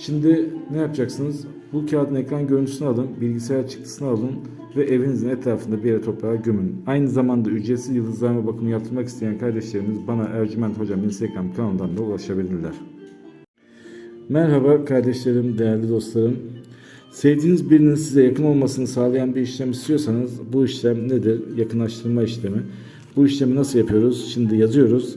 Şimdi ne yapacaksınız? Bu kağıdın ekran görüntüsünü alın, bilgisayar çıktısını alın ve evinizin etrafında bir yere toprağa gömün. Aynı zamanda ücretsiz yıldızlarma bakımı yaptırmak isteyen kardeşlerimiz bana Ercüment Hocam Instagram kanalından da ulaşabilirler. Merhaba kardeşlerim, değerli dostlarım. Sevdiğiniz birinin size yakın olmasını sağlayan bir işlem istiyorsanız bu işlem nedir? Yakınlaştırma işlemi. Bu işlemi nasıl yapıyoruz? Şimdi yazıyoruz.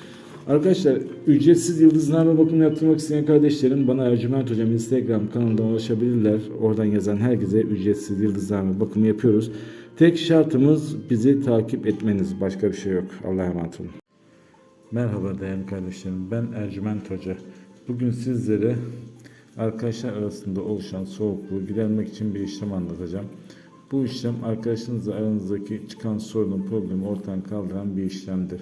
Arkadaşlar ücretsiz yıldızname bakımı yaptırmak isteyen kardeşlerim bana Ercüment Hocam Instagram kanalından ulaşabilirler. Oradan yazan herkese ücretsiz yıldızname bakımı yapıyoruz. Tek şartımız bizi takip etmeniz. Başka bir şey yok. Allah'a emanet olun. Merhaba değerli kardeşlerim. Ben Ercüment Hoca. Bugün sizlere arkadaşlar arasında oluşan soğukluğu gidermek için bir işlem anlatacağım. Bu işlem arkadaşınızla aranızdaki çıkan sorunu, problemi ortadan kaldıran bir işlemdir.